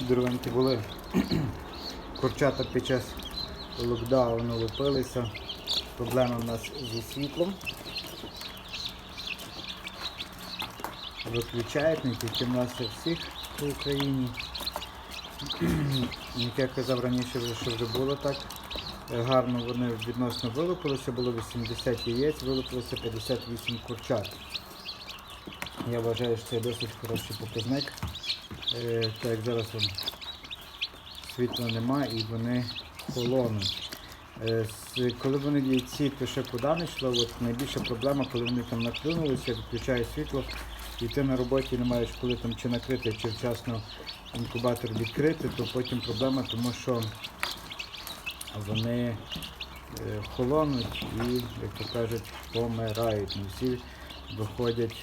деревенькі були. Курчата під час локдауну лупилися. Проблема в нас зі світлом. Виключають не тільки в нас, а всіх в Україні. Як я казав раніше, що вже було так. Е, Гарно вони відносно вилупилися, було 80 яєць, вилупилося 58 курчат. Я вважаю, що це досить хороший показник. Е, Так як зараз вон, світла нема і вони холонуть. Е, Коли вони яйці, ще куди не йшло, от найбільша проблема, коли вони там наклюнулися, відключає світло, і ти на роботі не маєш коли там чи накрити, чи вчасно інкубатор відкрити, то потім проблема, тому що вони е, холонуть і, як то кажуть, помирають. Не всі виходять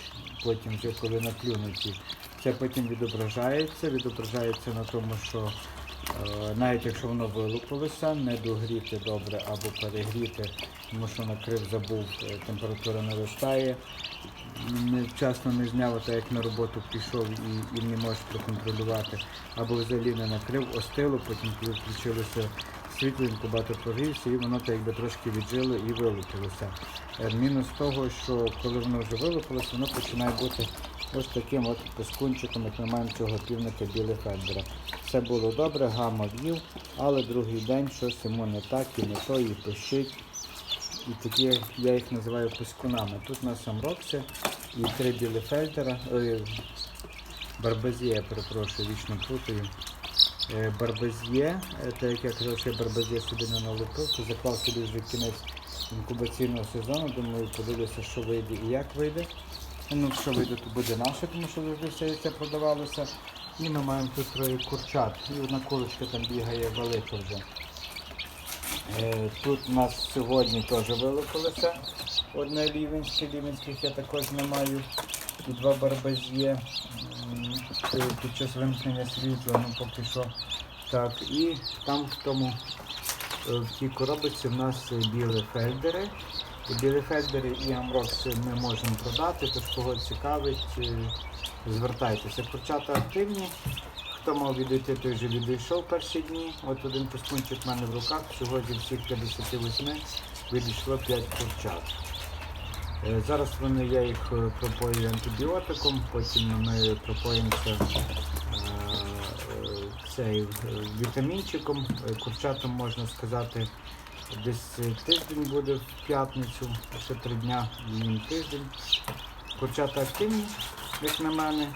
потім вже коли наклюнуті. Це потім відображається, відображається на тому, що е, навіть якщо воно вилупилося, не догріти добре або перегріти, тому що накрив, забув, е, температура наростає. Невчасно не зняв, так як на роботу пішов і, і не можеш проконтролювати. Або взагалі не накрив, остило, потім включилося світло, інкубатор прогрівся і воно якби трошки віджило і вилупилося. Е, Мінус того, що коли воно вже вилупилося, воно починає бути ось таким от пескунчиком, як ми маємо цього півника біле фендера. Все було добре, гама в'їв, але другий день щось йому не так і не то, і пищить. І такі я їх називаю пескунами. Тут у нас амрокси і три білі фельдера, барбазія, перепрошую, вічно плутаю. Е, Барбазє, е, так як я казав, що я барбазє собі не налупив, то заклав собі вже кінець інкубаційного сезону, думаю, подивлюся, що вийде і як вийде. Ну, що вийде, то буде наше, тому що завжди все яйце продавалося. І ми маємо тут троє курчат. І одна курочка там бігає велика вже. Е, Тут у нас сьогодні теж вилупилося. Одне лівенське, лівенських я також не маю. І два барбазє е, під час вимкнення світла, ну поки що. Так, і там в тому е, в тій коробці в нас білі фельдери. Білі фельдери і амрокси ми можемо продати, тож кого цікавить, е, звертайтеся. Курчата активні. Хто мав відійти, той вже відійшов перші дні. От один пескунчик в мене в руках, всього зі всіх 58 відійшло 5 курчат. Е, Зараз вони, я їх е, пропою антибіотиком, потім ми пропоїмося е, цей вітамінчиком. Курчатам можна сказати, десь тиждень буде в п'ятницю, ще три дня їм тиждень. Курчата активні, як на мене,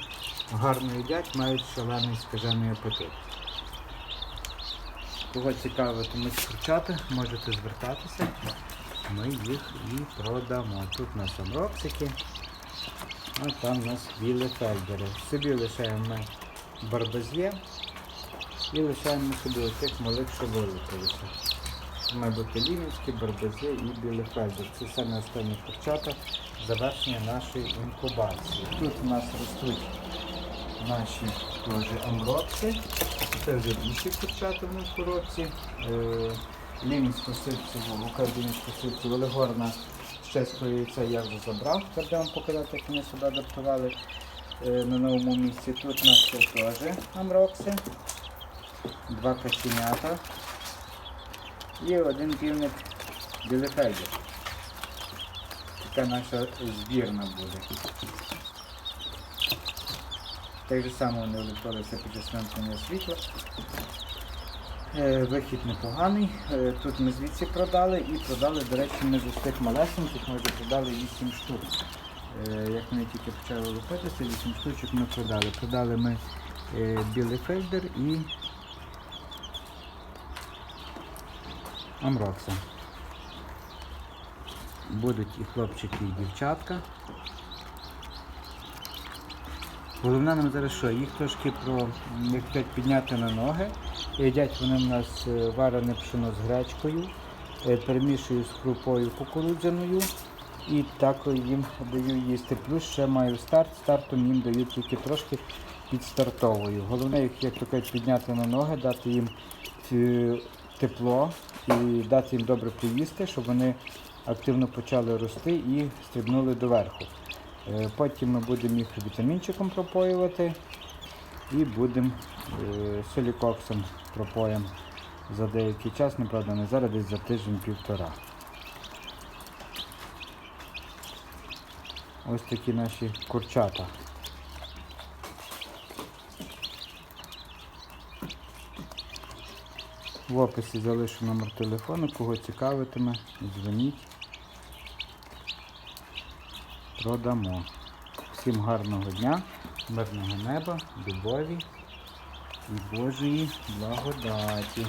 гарно їдять, мають шалений скажений апетит. Кого цікавитимуть курчата, можете звертатися ми їх і продамо. Тут у нас амроксики, а там у нас білі фельдери. Собі лишаємо ми барбазє і лишаємо собі отих малих, що вилупилися. Має бути лінівські, барбазє і білі фельдер. Це саме останні курчата завершення нашої інкубації. Тут у нас ростуть наші теж. Це вже більші курчата в в коробці. Лімінську ситцю, українську ситцю, Велигорна з чеського яйця я вже забрав. Тепер вам показати, як вони себе адаптували е, на новому місці. Тут у нас теж амрокси, два каченята і один півник білефельдер. Така наша збірна буде. Так же само вони влетілися під вимкнення світла. Вихід непоганий. Е, Тут ми звідси продали і продали, до речі, ми з ось тих малесеньких ми вже продали 8 штук. Е, Як ми тільки почали лупитися, 8 штучок ми продали. Продали ми е, білий фельдер і Амрокса. Будуть і хлопчики, і дівчатка. Головне нам зараз що, їх трошки про, як кажуть, підняти на ноги. Їдять вони в нас е, варене пшено з гречкою, е, перемішую з крупою кукурудзяною і так їм даю їсти. Плюс ще маю старт, стартом їм даю тільки трошки підстартовую. Головне їх, як то підняти на ноги, дати їм е, тепло і дати їм добре поїсти, щоб вони активно почали рости і стрибнули доверху. Е, Потім ми будемо їх вітамінчиком пропоювати і будемо е, силікоксом пропоєм за деякий час, неправда, не зараз, десь за тиждень-півтора. Ось такі наші курчата. В описі залишу номер телефону, кого цікавитиме, дзвоніть. Продамо. Всім гарного дня, мирного неба, любові і Божої благодаті.